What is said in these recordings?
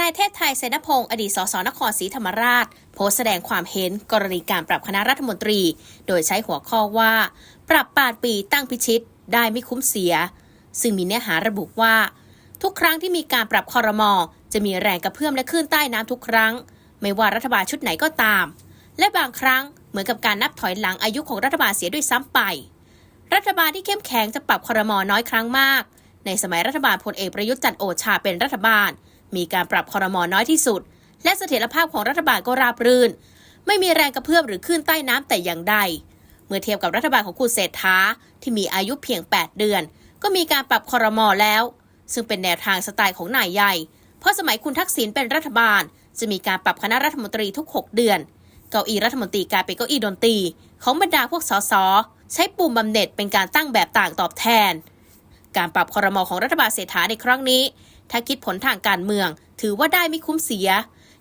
นายเทพไทยเสนพงศ์อดีตสสนครศรีธรรมราช โพสต์แสดงความเห็นกรณีการปรับคณะรัฐมนตรี โดยใช้หัวข้อว่า ปรับปาดปีตั้งพิชิต ได้ไม่คุ้มเสีย ซึ่งมีเนื้อหาระบุว่า ทุกครั้งที่มีการปรับคอรมอจะมีแรงกระเพื่อมและคลื่นใต้น้ำทุกครั้ง ไม่ว่ารัฐบาลชุดไหนก็ตาม และบางครั้งเหมือนกับการนับถอยหลังอายุของรัฐบาลเสียด้วยซ้ำไป รัฐบาลที่เข้มแข็งจะปรับคอรมอน้อยครั้งมาก ในสมัยรัฐบาลพลเอกประยุทธ์จันโอชาเป็นรัฐบาล มีการปรับคอรมอน้อยที่สุด และเสถียรภาพของรัฐบาลก็ราบรื่น ไม่มีแรงกระเพื่อมหรือคลื่นใต้น้ำแต่อย่างใด เมื่อเทียบกับรัฐบาลของคุณเศรษฐาที่มีอายุเพียง 8 เดือน ก็มีการปรับคอรมอแล้ว ซึ่งเป็นแนวทางสไตล์ของนายใหญ่ เพราะสมัยคุณทักษิณเป็นรัฐบาล จะมีการปรับคณะรัฐมนตรีทุก 6 เดือน เก้าอี้รัฐมนตรีกลายเป็นเก้าอี้ดนตรีของบรรดาพวกสสใช้ปุ่มบำเหน็จเป็นการตั้งแบบต่างตอบแทนการปรับคอรมอของรัฐบาลเศรษฐาในครั้งนี้ ถ้าคิดผลทางการเมือง ถือว่าได้ไม่คุ้มเสีย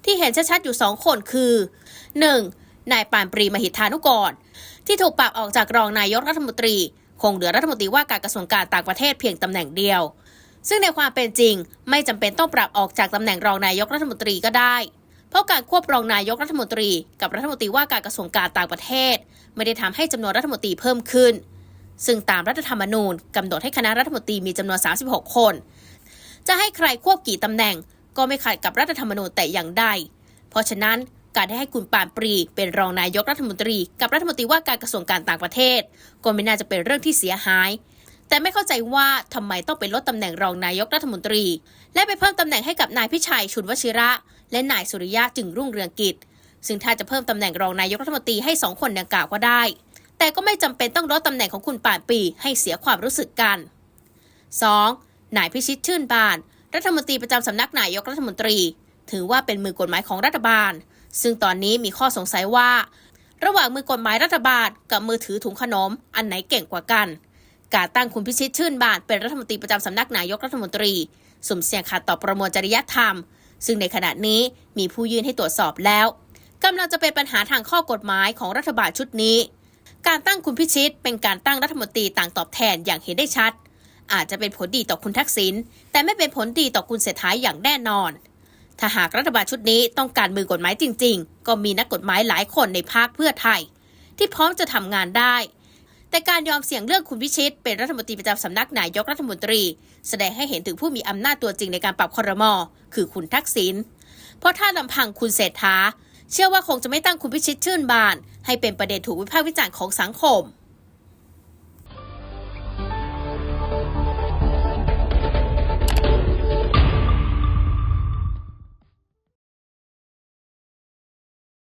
ที่เห็นชัดๆอยู่สองคนคือ 1. นายปานปรีมหิทธานุกร ที่ถูกปรับออกจากรองนายกรัฐมนตรี คงเหลือรัฐมนตรีว่าการกระทรวงการต่างประเทศเพียงตำแหน่งเดียว ซึ่งในความเป็นจริง ไม่จำเป็นต้องปรับออกจากตำแหน่งรองนายกรัฐมนตรีก็ได้เพราะการควบรองนายกรัฐมนตรีกับรัฐมนตรีว่าการกระทรวงการต่างประเทศ ไม่ได้ทำให้จำนวนรัฐมนตรีเพิ่มขึ้น ซึ่งตามรัฐธรรมนูญกำหนดให้คณะรัฐมนตรีมีจำนวน 36 คน จะให้ใครควบกี่ตำแหน่ง ก็ไม่ขัดกับรัฐธรรมนูญแต่อย่างใด เพราะฉะนั้นการได้ให้คุณปานปรีเป็นรองนายกรัฐมนตรีกับรัฐมนตรีว่าการกระทรวงการต่างประเทศ ก็ไม่น่าจะเป็นเรื่องที่เสียหาย แต่ไม่เข้าใจว่าทำไมต้องไปลดตำแหน่งรองนายกรัฐมนตรี และไปเพิ่มตำแหน่งให้กับนายพิชัยชุนวชิระ และนายสุริยะจึงรุ่งเรืองกิจ ซึ่งถ้าจะเพิ่มตำแหน่งรองนายกรัฐมนตรีให้สองคนดังกล่าวก็ได้ แต่ก็ไม่จำเป็นต้องลดตำแหน่งของคุณป่านปรีให้เสียความรู้สึกกัน 2. นายพิชิตชื่นบาน รัฐมนตรีประจำสำนักนายกรัฐมนตรี ถือว่าเป็นมือกฎหมายของรัฐบาล ซึ่งตอนนี้มีข้อสงสัยว่า ระหว่างมือกฎหมายรัฐบาล กับมือถือถุงขนม อันไหนเก่งกว่ากัน การตั้งคุณพิชิตชื่นบานเป็นรัฐมนตรีประจำสำนักนายกรัฐมนตรีสุ่มเสี่ยงขัดต่อประมวลจริยธรรม ซึ่งในขณะนี้มีผู้ยื่นให้ตรวจสอบแล้วกำลังจะเป็นปัญหาทางข้อกฎหมายของรัฐบาลชุดนี้ การตั้งคุณพิชิตเป็นการตั้งรัฐมนตรีต่างตอบแทนอย่างเห็นได้ชัด อาจจะเป็นผลดีต่อคุณทักษิณแต่ไม่เป็นผลดีต่อคุณเศรษฐาอย่างแน่นอน ถ้าหากรัฐบาลชุดนี้ต้องการมือกฎหมายจริง ๆ ก็มีนักกฎหมายหลายคนในภาคเพื่อไทย ที่พร้อมจะทำงานได้ แต่การยอมเสี่ยงเรื่องคุณพิชิต เป็นรัฐมนตรีประจำสำนักนายกรัฐมนตรี แสดงให้เห็นถึงผู้มีอำนาจตัวจริงในการปรับคอรมอคือคุณทักษิณเพราะถ้าลำพังคุณเศรษฐาเชื่อว่าคงจะไม่ตั้งคุณพิชิตชื่นบาน ให้เป็นประเด็นถูกวิพากษ์วิจารณ์ของสังคม